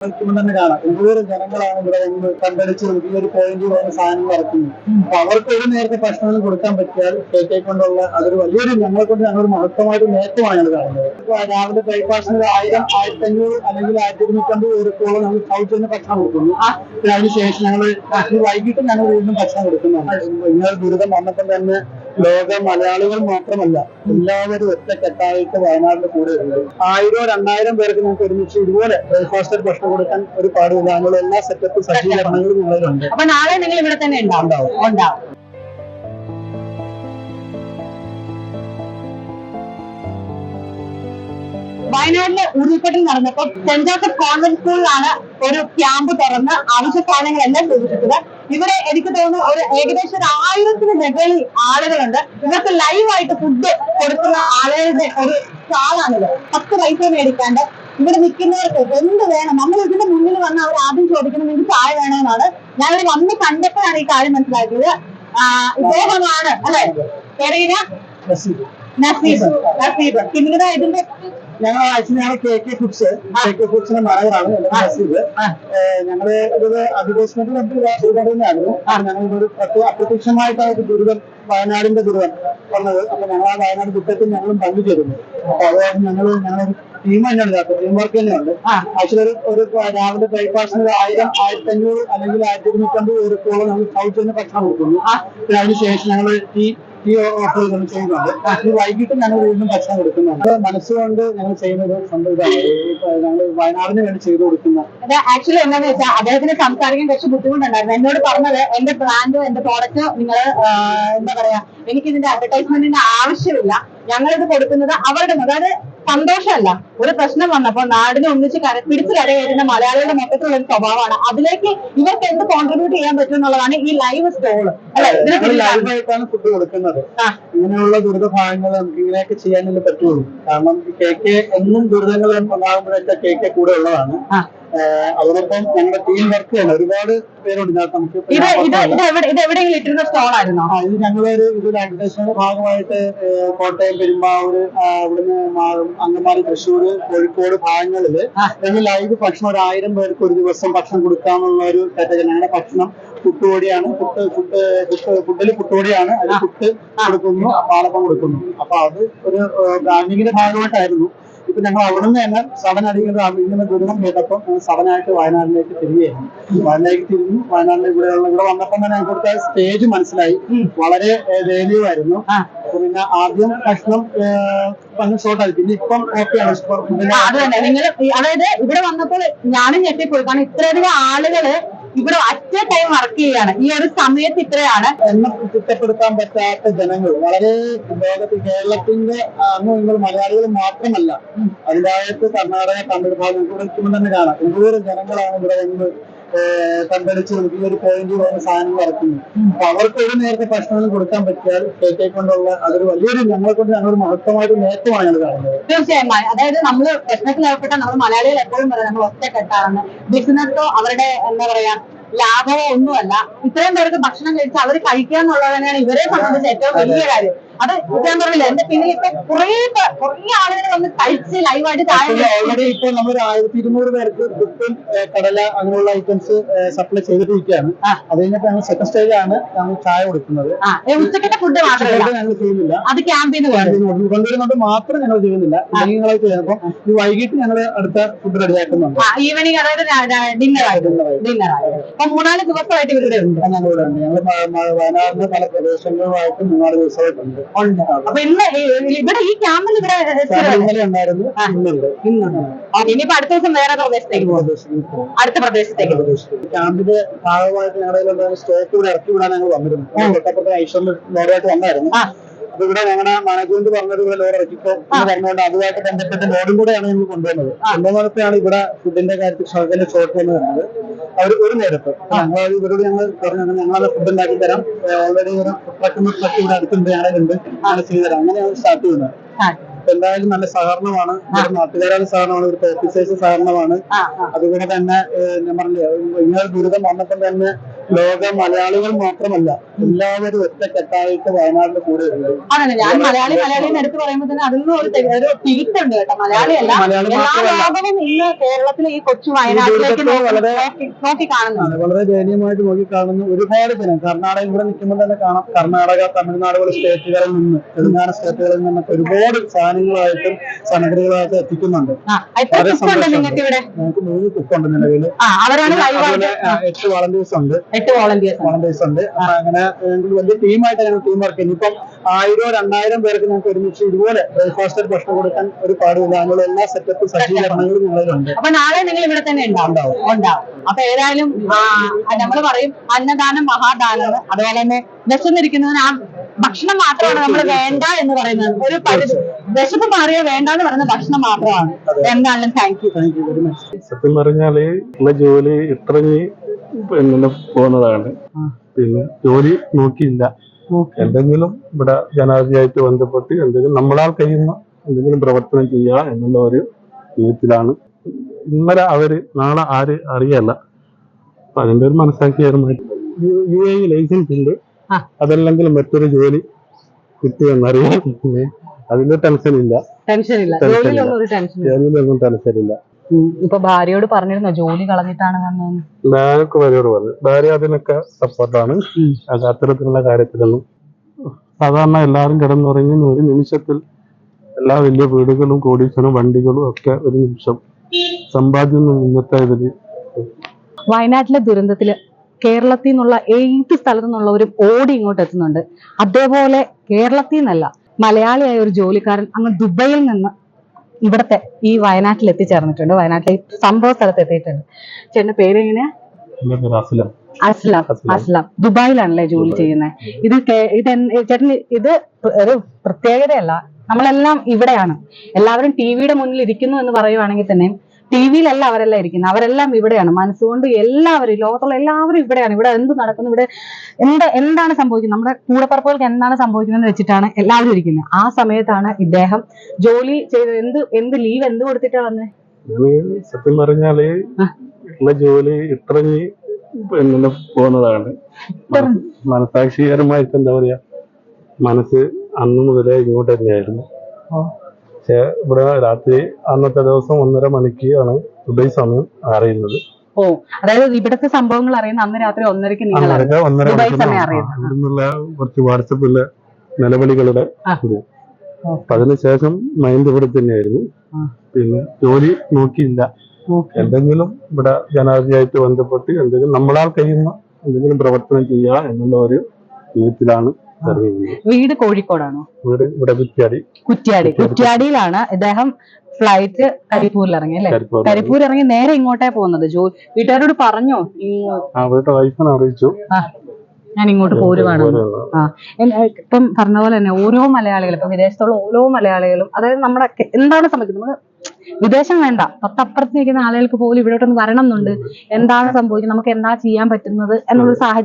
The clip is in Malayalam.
തന്നെ കാണാം. എന്തോരം ജനങ്ങളാണ് ഇവിടെ വന്ന് കണ്ടടിച്ച് ഈ ഒരു പോയിന്റ് പോകുന്ന സാധനങ്ങൾ ഇറക്കുന്നത് അപ്പൊ അവർക്ക് ഒരു നേരത്തെ ഭക്ഷണങ്ങൾ കൊടുക്കാൻ പറ്റിയാൽ കേക്കെ കൊണ്ടുള്ള അതൊരു വലിയൊരു ഞങ്ങളെ കൊണ്ട് ഞങ്ങളൊരു മഹത്വമായിട്ട് നേട്ടമാണ് ഞങ്ങൾ കാണുന്നത്. രാവിലെ ബ്രേക്ക്ഫാസ്റ്റിന് ആയിരം ആയിരത്തി അഞ്ഞൂറ് അല്ലെങ്കിൽ ആയിരത്തി ഇരുന്നൂറ്റമ്പത് പേർക്കോളം ഞങ്ങൾ സൗജന്യ ഭക്ഷണം കൊടുക്കുന്നു. അതിനുശേഷം ഞങ്ങൾ വൈകിട്ട് ഞങ്ങൾ വീണ്ടും ഭക്ഷണം കൊടുക്കുന്നുണ്ട് ഇങ്ങനെ ദുരിതം വന്നപ്പോൾ തന്നെ ലോക മലയാളികൾ മാത്രമല്ല എല്ലാവരും ഒറ്റക്കെട്ടായിട്ട് വയനാടിന്റെ കൂടെ ഉണ്ട് ആയിരോ രണ്ടായിരം പേർക്ക് നമുക്ക് ഒരുമിച്ച് ഇതുപോലെ ബ്രേക്ക്ഫാസ്റ്റ് ഭക്ഷണം കൊടുക്കാൻ ഒരു പാടില്ല അതിനുള്ള എല്ലാ സെറ്റപ്പും സജ്ജീകരണങ്ങളും നിങ്ങളിലുണ്ട് അപ്പൊ നാളെ നിങ്ങൾ ഇവിടെ തന്നെ ഉണ്ടാവും. ഉണ്ടാവും. വയനാട്ടിലെ ഉരുൾപൊട്ടൽ നടന്നപ്പോൾ സെന്റ് ജോസഫ് കോൺവെന്റ് സ്കൂളിലാണ് ഒരു ക്യാമ്പ് തുറന്ന് ആവശ്യ സാധനങ്ങളെല്ലാം ചോദിച്ചത് ഇവിടെ എനിക്ക് തോന്നുന്നു ഒരു ഏകദേശം ഒരു ആയിരത്തിന് മുകളിൽ ആളുകളുണ്ട്. ഇവർക്ക് ലൈവായിട്ട് ഫുഡ് കൊടുക്കുന്ന ആളുകളുടെ ഒരു സ്റ്റാളാണിത് പത്ത് പൈസ മേടിക്കാണ്ട് ഇവിടെ നിൽക്കുന്നവർക്ക് എന്ത് വേണം? നമ്മൾ ഇതിന്റെ മുന്നിൽ വന്ന് അവർ ആദ്യം ചോദിക്കണം നിങ്ങൾക്ക് ചായ വേണമെന്നാണ് ഞാൻ ഇവിടെ വന്ന് കണ്ടപ്പോഴാണ് ഈ കാര്യം മനസ്സിലാക്കിയത്. ഇദ്ദേഹമാണ് അല്ലെ? പേരേന നസീബ്. നസീബ് നസീബ്. പിന്നീട് ഇതിന്റെ ഞങ്ങൾ ആക്ച്വലി ഞങ്ങൾ K K foods K K ഫുഡ്സിന്റെ മാനേജറാണ് നസീബ് ഞങ്ങൾ ഇത് അഡ്വർടൈസ്മെന്റ് ചെയ്തുകൊണ്ടിരുന്നായിരുന്നു ഞങ്ങൾ ഇതൊരു പ്രത്യേക അപ്രത്യക്ഷമായിട്ടാണ് ഒരു ദുരിതം വയനാടിന്റെ ദുരിതം വന്നത്. അപ്പൊ ഞങ്ങൾ ആ വയനാട് ദുഃഖത്തിൽ ഞങ്ങളും പങ്കുചേരുന്നു അപ്പൊ അതുകൊണ്ട് ഞങ്ങൾ ഞങ്ങളൊരു ടീം തന്നെയാണ് അപ്പൊ ടീം വർക്ക് തന്നെയുണ്ട് ആക്ച്വലി ഒരു ഒരു രാവിലെ ബ്രേക്ക്ഫാസ്റ്റിന് ആയിരം ആയിരത്തി അഞ്ഞൂറ് അല്ലെങ്കിൽ ആയിരത്തി ഇരുന്നൂറ്റമ്പത് പേർക്കോളം ഞങ്ങൾ സൗജന്യ ഭക്ഷണം കൊടുക്കുന്നു. പിന്നെ അതിനുശേഷം ഞങ്ങൾ ഈ ഈ ഓഫർ ഞങ്ങൾ ചെയ്യുന്നുണ്ട്. ഈ വൈകിട്ട് ഞങ്ങൾ വീണ്ടും ഭക്ഷണം കൊടുക്കുന്നുണ്ട് മനസ്സുകൊണ്ട് ഞങ്ങൾ ചെയ്യുന്നത് ഇതാണ്. ഞങ്ങൾ വയനാടിന് വേണ്ടി ചെയ്തു കൊടുക്കുന്ന അത് ആക്ച്വലി എന്താന്ന് വെച്ചാൽ അദ്ദേഹത്തിന് സംസാരിക്കാൻ കുറച്ച് ബുദ്ധിമുട്ടുണ്ടായിരുന്നു. എന്നോട് പറഞ്ഞത് എന്റെ ബ്രാൻഡ് എന്റെ പ്രോഡക്റ്റ് നിങ്ങൾ എന്താ പറയാ എനിക്ക് ഇതിന്റെ അഡ്വർടൈസ്മെന്റിന്റെ ആവശ്യമില്ല. ഞങ്ങളിത് കൊടുക്കുന്നത് അവരുടെ അതായത് സന്തോഷമല്ല. ഒരു പ്രശ്നം വന്നപ്പോൾ നാടിനെ ഒന്നിച്ച് കര പിടിച്ച് കരകയറ്റുന്ന മലയാളികളുടെ മൊത്തത്തിലുള്ള ഒരു സ്വഭാവമാണ്. അതിലേക്ക് ഇവർക്ക് എന്ത് കോൺട്രിബ്യൂട്ട് ചെയ്യാൻ പറ്റും എന്നുള്ളതാണ് ഈ ലൈവ് സ്റ്റോൾ ലൈവായിട്ടാണ് ഫുഡ് കൊടുക്കുന്നത്. ഇങ്ങനെയുള്ള ദുരിത ഭാഗങ്ങൾ നമുക്ക് ഇങ്ങനെയൊക്കെ ചെയ്യാനല്ലേ പറ്റുള്ളൂ. കാരണം കെ കെ എന്നും ദുരിതങ്ങൾ ഉണ്ടാകുമ്പോഴൊക്കെ കെ കെ കൂടെ ഉള്ളതാണ്. അതോടൊപ്പം ഞങ്ങളുടെ ടീം വർക്ക് ചെയ്യണം. ഒരുപാട് പേരുണ്ട് നമുക്ക് ഇത് ഞങ്ങളൊരു ഇതൊരു അഡ്വർടൈസ്മെന്റ് ഭാഗമായിട്ട് കോട്ടയം പെരുമ്പാവൂര് അവിടുന്ന് അങ്കമാലി തൃശ്ശൂർ കോഴിക്കോട് ഭാഗങ്ങളിൽ ഞങ്ങൾ ലൈവ് ഭക്ഷണം ഒരു ആയിരം പേർക്ക് ഒരു ദിവസം ഭക്ഷണം കൊടുക്കാന്നുള്ള ഒരു കാറ്റഗറി ഞങ്ങളുടെ ഭക്ഷണം പുട്ടുപൊടിയാണ് പുട്ട് പുട്ട് ഫുഡിൽ പുട്ടുപൊടിയാണ് അതിൽ പുട്ട് കൊടുക്കുന്നു പാലപ്പം കൊടുക്കുന്നു. അപ്പൊ അത് ഒരു ബ്രാൻഡിങ്ങിന്റെ ഭാഗമായിട്ടായിരുന്നു. ഇപ്പൊ ഞങ്ങൾ അവിടെ നിന്ന് തന്നെ സവൻ അടിക്കുന്ന ഇങ്ങനെ ദുരിതം കേട്ടപ്പോൾ ഞങ്ങൾ വയനാടിലേക്ക് തിരികെയായിരുന്നു. വയനാട്ടിലേക്ക് തിരിഞ്ഞു. വയനാടിന്റെ ഇവിടെ ഇവിടെ വന്നപ്പോൾ തന്നെ ഞങ്ങൾക്ക് കൊടുത്ത സ്റ്റേജ് മനസ്സിലായി. വളരെ അപ്പൊ പിന്നെ ആദ്യം ഭക്ഷണം ഷോർട്ടായി പിന്നെ ഇപ്പം ഓക്കെയാണ് അത് തന്നെ. നിങ്ങൾ അതായത് ഇവിടെ വന്നപ്പോൾ ഞാനും ഞെട്ടിപ്പോയി. കാരണം ഇത്രയധികം ആളുകൾ ഇവിടെ അറ്റ ടൈം വർക്ക് ചെയ്യാണ്. ഈ ഒരു സമയത്ത് ഇത്രയാണ് എന്നെ കുറ്റപ്പെടുത്താൻ പറ്റാത്ത ജനങ്ങൾ. വളരെ ലോകത്ത് കേരളത്തിന്റെ അന്ന് മലയാളികൾ മാത്രമല്ല. അതിന്റെകത്ത് കർണാടക തമിഴ് ഭാഗം കൂടെ തന്നെ കാണാം എന്തോരം ജനങ്ങളാണ് ഇവിടെ കണ്ടടിച്ച് ഈ ഒരു പോയിന്റ് പോകുന്ന സാധനങ്ങൾ ഇറക്കുന്നു അപ്പൊ അവർക്ക് ഒരു നേരത്തെ ഭക്ഷണം കൊടുക്കാൻ പറ്റിയാൽ കേക്കെ കൊണ്ടുള്ള അതൊരു വലിയൊരു ഞങ്ങളെ കൊണ്ട് ഞങ്ങൾ മഹത്വമായിട്ട് നേട്ടമാണ് ഞങ്ങൾ കാണുന്നത്. തീർച്ചയായും. അതായത് നമ്മൾ പ്രശ്നത്തിൽ ഏർപ്പെട്ട നമ്മൾ മലയാളികൾ എപ്പോഴും പറയാം നമ്മൾ ഒറ്റക്കെട്ടാണെന്ന്. ബിസിനസ്സോ അവരുടെ എന്താ പറയാ ലാഭമോ ഒന്നുമല്ല. ഇത്രയും പേർക്ക് ഭക്ഷണം കഴിച്ച് അവർ കഴിക്കുക എന്നുള്ളത് തന്നെയാണ് ഇവരെ സംബന്ധിച്ച് ഏറ്റവും വലിയ കാര്യം. അത് ഞാൻ പറഞ്ഞില്ല എന്റെ പിന്നിൽ ഇപ്പൊ കുറെ കുറെ ആളുകൾ വന്ന് കഴിച്ച് ലൈവായിട്ട് താഴെ ഓൾറെഡി ഇപ്പൊ നമ്മൾ ഒരു ആയിരത്തി ഇരുന്നൂറ് പേർക്ക് പുട്ടും കടല അങ്ങനെയുള്ള ഐറ്റംസ് സപ്ലൈ ചെയ്തിട്ടിരിക്കുകയാണ്. അത് കഴിഞ്ഞിട്ട് ഞങ്ങൾ സെക്കൻഡ് സ്റ്റേജ് ആണ് ഞങ്ങൾ ചായ കൊടുക്കുന്നത്. ഉച്ചക്കത്തെ ഫുഡ് മാത്രമല്ല ഞങ്ങൾ ചെയ്യുന്നില്ല. അത് ക്യാമ്പിന് കൊണ്ടുവരുന്നത് മാത്രം ഞങ്ങൾ ചെയ്യുന്നില്ല. ഞങ്ങൾ ചെയ്യുമ്പോൾ ഈ വൈകിട്ട് ഞങ്ങൾ അടുത്ത ഫുഡ് റെഡി ആക്കുന്നുണ്ട് ഈവനിങ് അതായത് ഡിന്നർ ഡിന്നർ ആയിട്ട് അപ്പൊ മൂന്നാൽ ദിവസമായിട്ട് ഇവരുടെ ഉണ്ട്. ഞങ്ങളിവിടെ ഉണ്ട്. ഞങ്ങൾ വയനാടിന്റെ പല പ്രദേശങ്ങളുമായിട്ട് മൂന്നാൽ ദിവസമായിട്ടുണ്ട്. ഉണ്ട് അപ്പൊ ഇന്ന് ഇവിടെ ഈ ക്യാമ്പിൽ ഇവിടെ ക്യാമ്പ് ഇന്നലെ ഉണ്ടായിരുന്നു. ഇന്നുണ്ട്. ഓക്കേ, ഇനിയിപ്പോ അടുത്ത ദിവസം വേറെ പ്രദേശത്തേക്ക് പോകും അടുത്ത പ്രദേശത്തേക്ക്. ക്യാമ്പിന്റെ ഭാഗമായിട്ട് ഞങ്ങളുടെ സ്റ്റോക്ക് ഇവിടെ ഇറക്കി വിടാൻ ഞങ്ങൾ വന്നിരുന്നു. തൊട്ടപ്പുറത്തെ ഐശ്വര്യ ലോഡായിട്ട് വന്നായിരുന്നു. അപ്പൊ ഇവിടെ ഞങ്ങളുടെ മാനേജ്മെന്റ് പറഞ്ഞത് ഇവിടെ ലോഡ് ഇറക്കിക്കോ എന്ന് പറഞ്ഞുകൊണ്ട് അതുമായിട്ട് ബന്ധപ്പെട്ട് ലോഡും കൂടെയാണ് ഞങ്ങൾ കൊണ്ടുവന്നത്. കൊണ്ടുവന്നപ്പോഴാണ് ഇവിടെ ഫുഡിന്റെ കാര്യത്തിൽ ഷോക്കിന്റെ ഷോർട്ട് എന്ന് പറഞ്ഞത് അവർ ഒരു നേരത്ത്. ഞങ്ങൾ ഇവരോട് ഞങ്ങൾ പറഞ്ഞു ഞങ്ങൾ ഫുഡ് ഉണ്ടാക്കി തരാം. ഓൾറെഡി ഒരു ട്രക്ക് ട്രക്ക് ഇവിടെ അടുത്തുണ്ട് ഞങ്ങളുണ്ട് അങ്ങനെ ചെയ്തു തരാം. അങ്ങനെയാണ് സ്റ്റാർട്ട് ചെയ്യുന്നത്. എന്തായാലും നല്ല സഹകരണമാണ്. നാട്ടുകാരുടെ സഹകരണമാണ് ഇവിടുത്തെ ഓഫീസേഴ്സ് സഹകരണമാണ്. അതുപോലെ തന്നെ ഞാൻ പറഞ്ഞില്ലേ ഇങ്ങനെ ഒരു ദുരിതം വന്നപ്പോൾ തന്നെ ലോക മലയാളികൾ മാത്രമല്ല എല്ലാവരും ഒറ്റക്കെട്ടായിട്ട് വയനാട്ടിൽ കൂടെ ഉണ്ട്. ഞാൻ മലയാളി മലയാളി എന്ന് എടുത്ത് പറയുമ്പോൾ തന്നെ അതിൽ നിന്ന് ഒരു തെ- ഒരു തിരുത്തുണ്ട് കേട്ടോ. മലയാളിയല്ല മലയാളി എല്ലാ മാത്രമല്ല. ലോകവും ഇന്ന് കേരളത്തിലെ ഈ കൊച്ചു വയനാട്ടിലേക്ക് ദുരിതത്തെ വളരെ- നോക്കി നോക്കി കാണുന്നുണ്ട് ആണ്. വളരെ ദയനീയമായിട്ട് നോക്കിക്കാണുന്ന ഒരുപാട് ദിനം കർണാടക ഇവിടെ നിൽക്കുമ്പോൾ തന്നെ കാണാം. കർണാടക തമിഴ്നാട് പോലെ സ്റ്റേറ്റുകളിൽ നിന്ന് തെലുങ്കാന സ്റ്റേറ്റുകളിൽ നിന്നൊക്കെ ഒരുപാട് സാധനങ്ങളായിട്ടും സാമഗ്രികളായിട്ടും എത്തിക്കുന്നുണ്ട്. ആ എത്ര വളരെ കുക്കുണ്ട് സന്തോഷമുണ്ട്. നിങ്ങൾക്ക് ഇവിടെ ഞങ്ങൾക്ക് മൂന്ന് കുക്കുണ്ട് നിലവിൽ ആ അവരാണ് ലൈവായിട്ട് അതുപോലെ ആ, എട്ട് വളണ്ടിയേഴ്സ് ഉണ്ട്. എട്ട് വോളണ്ടിയേഴ്സ് വളണ്ടിയേഴ്സ് ഉണ്ട്. അപ്പൊ അങ്ങനെ ഞങ്ങൾക്ക് വലിയ ടീമായിട്ട് ഞങ്ങൾ ടീം വർക്ക് ചെയ്യുന്നു. ഇപ്പം ആയിരോ രണ്ടായിരം പേർക്ക് ഞങ്ങൾക്ക് ഒരുമിച്ച് ഇതുപോലെ ബ്രേക്ക്ഫാസ്റ്റ് ഭക്ഷണം കൊടുക്കാൻ ഒരു പാടുമില്ല. അതിനുള്ള എല്ലാ സെറ്റപ്പ് സജ്ജീകരണങ്ങളും ഞങ്ങളിലുണ്ട്. അപ്പൊ നാളെ നിങ്ങൾ ഇവിടെ തന്നെ ഉണ്ടാവും? ഉണ്ടാവും. അപ്പൊ ഏതായാലും നമ്മൾ പറയും അന്നദാനം മഹാദാനം. അതുപോലെ തന്നെ വിശന്നിരിക്കുന്നതിന് ആ ഭക്ഷണം മാത്രമാണ് നമ്മൾ വേണ്ട എന്ന് പറയുന്നത്. ഒരു പരിധി വിശപ്പ് മാറിയോ വേണ്ട എന്ന് പറയുന്ന ഭക്ഷണം മാത്രമാണ്. എന്തായാലും താങ്ക് യു സത്യം പറഞ്ഞാൽ ജോലി ഇത്രഞ്ഞ് പിന്നെ പോകുന്നതാണ് പിന്നെ ജോലി നോക്കിയില്ല. എന്തെങ്കിലും ഇവിടെ ജനാധിപത്യമായിട്ട് ബന്ധപ്പെട്ട് എന്തെങ്കിലും നമ്മളാൽ കഴിയുന്ന എന്തെങ്കിലും പ്രവർത്തനം ചെയ്യുക എന്നുള്ള ഒരു രീതിയിലാണ്. ഇന്നലെ അവർ നാളെ ആര് അറിയല്ല. അപ്പൊ അതിന്റെ ഒരു മനസ്സാക്കിയായിരുന്നു യു എ ലൈസൻസ് ഉണ്ട്. അതല്ലെങ്കിൽ മറ്റൊരു ജോലി കിട്ടിയെന്നറിയാം പിന്നെ അതിന്റെ ടെൻഷൻ ഇല്ല. ടെൻഷൻ ഇല്ല. ജോലിയിലൊന്നും ടെൻഷൻ ഇല്ല. ഇപ്പൊ ഭാര്യയോട് പറഞ്ഞിരുന്നോ ജോലി കളഞ്ഞിട്ടാണ് വന്നതെന്ന്? ഭാര്യക്ക് ഭാര്യയോട് പറഞ്ഞു. ഭാര്യ അതിനൊക്കെ സപ്പോർട്ടാണ്. അത് അത്തരത്തിലുള്ള കാര്യത്തിലൊന്നും സാധാരണ എല്ലാവരും കിടന്നുറങ്ങുന്ന ഒരു നിമിഷത്തിൽ എല്ലാ വലിയ വീടുകളും കോടീശ്വരം വണ്ടികളും ഒക്കെ ഒരു നിമിഷം സമ്പാദ്യം ഇന്നത്തെ ഇതിൽ. വയനാട്ടിലെ ദുരന്തത്തിൽ കേരളത്തിൽ നിന്നുള്ള ഏത് സ്ഥലത്തു നിന്നുള്ളവരും ഓടി ഇങ്ങോട്ട് എത്തുന്നുണ്ട്. അതേപോലെ കേരളത്തിൽ നിന്നല്ല മലയാളിയായ ഒരു ജോലിക്കാരൻ അങ്ങ് ദുബൈയിൽ നിന്ന് ഇവിടത്തെ ഈ വയനാട്ടിൽ എത്തിച്ചേർന്നിട്ടുണ്ട്. വയനാട്ടിലെ സംഭവ സ്ഥലത്ത് എത്തിയിട്ടുണ്ട്. ചേട്ടന്റെ പേര് എങ്ങനെയാ അസ്ലം. അസ്ലാം. ദുബായിലാണല്ലേ ജോലി ചെയ്യുന്നത് ഇത് ഇത് ചേട്ടന് ചേട്ടൻ ഇത് ഒരു പ്രത്യേകതയല്ല. നമ്മളെല്ലാം ഇവിടെയാണ്. എല്ലാവരും ടി വിയുടെ മുന്നിൽ ഇരിക്കുന്നു എന്ന് പറയുവാണെങ്കിൽ തന്നെ ടി വിയിലല്ല അവരെല്ലാം ഇരിക്കുന്നത് അവരെല്ലാം ഇവിടെയാണ്. മനസ്സുകൊണ്ട് എല്ലാവരും ലോകത്തുള്ള എല്ലാവരും ഇവിടെയാണ്. ഇവിടെ എന്ത് നടക്കുന്നു ഇവിടെ എന്ത് എന്താണ് സംഭവിക്കുന്നത്? നമ്മുടെ കൂടപ്പറപ്പുകൾക്ക് എന്താണ് സംഭവിക്കുന്നത് വെച്ചിട്ടാണ് എല്ലാവരും ഇരിക്കുന്നത് ആ സമയത്താണ് ഇദ്ദേഹം ജോലി ചെയ്ത് എന്ത് എന്ത് ലീവ് എന്ത് കൊടുത്തിട്ടാ വന്നത് സത്യം പറഞ്ഞാൽ ഉള്ള ജോലി ഇത്രഞ്ഞ് പിന്നെ പോകുന്നതാണ്. മനസ്- മനസാക്ഷികരമായിട്ട് എന്താ പറയാ? മനസ്സ് അന്ന് മുതലേ ഇങ്ങോട്ട് തന്നെയായിരുന്നു. പക്ഷെ ഇവിടെ രാത്രി അന്നത്തെ ദിവസം ഒന്നര മണിക്ക് ആണ് ദുബൈ സമയം അറിയുന്നത്. ഓ അതായത് ഇവിടുത്തെ സംഭവങ്ങൾ അറിയുന്ന അന്ന് രാത്രി ഒന്നരക്ക് നിങ്ങൾ ദുബായ് സമയം അറിയുന്നത്. കുറച്ച് വാട്സപ്പിലെ നിലവിളികളുടെ ആ. ഇത്. അപ്പൊ അതിനുശേഷം മൈൻഡ് ഇവിടെ തന്നെയായിരുന്നു. പിന്നെ ജോലി നോക്കിയില്ല. എന്തെങ്കിലും ഇവിടെ ജനാധിപത്യമായിട്ട് ബന്ധപ്പെട്ട് എന്തെങ്കിലും നമ്മളാൽ കഴിയുന്ന എന്തെങ്കിലും പ്രവർത്തനം ചെയ്യുക എന്നുള്ള ഒരു വിധത്തിലാണ് വീട്. കോഴിക്കോടാണോ? വീട് ഇവിടെ കുറ്റിയാടി. കുറ്റ്യാടി. കുറ്റ്യാടിയിലാണ് ഇദ്ദേഹം ഫ്ലൈറ്റ് കരിപ്പൂരിൽ ഇറങ്ങി അല്ലെ? കരിപ്പൂർ ഇറങ്ങി നേരെ ഇങ്ങോട്ടേ പോകുന്നത്. ജോ വീട്ടുകാരോട് പറഞ്ഞോ? അറിയിച്ചു. ഞാൻ ഇങ്ങോട്ട് പോരുവാണ് ആ ഇപ്പം പറഞ്ഞ പോലെ തന്നെ ഓരോ മലയാളികളും ഇപ്പം വിദേശത്തുള്ള ഓരോ മലയാളികളും അതായത് നമ്മുടെ എന്താണ് സംഭവിക്കുന്നത്? നമ്മൾ വിദേശം വേണ്ട. തൊട്ടപ്പുറത്ത് നിൽക്കുന്ന ആളുകൾക്ക് പോലും ഇവിടോട്ടൊന്ന് വരണം എന്നുണ്ട്. എന്താണ് സംഭവിക്കുന്നത്? നമുക്ക് എന്താ ചെയ്യാൻ പറ്റുന്നത്? എന്നുള്ള സാഹചര്യം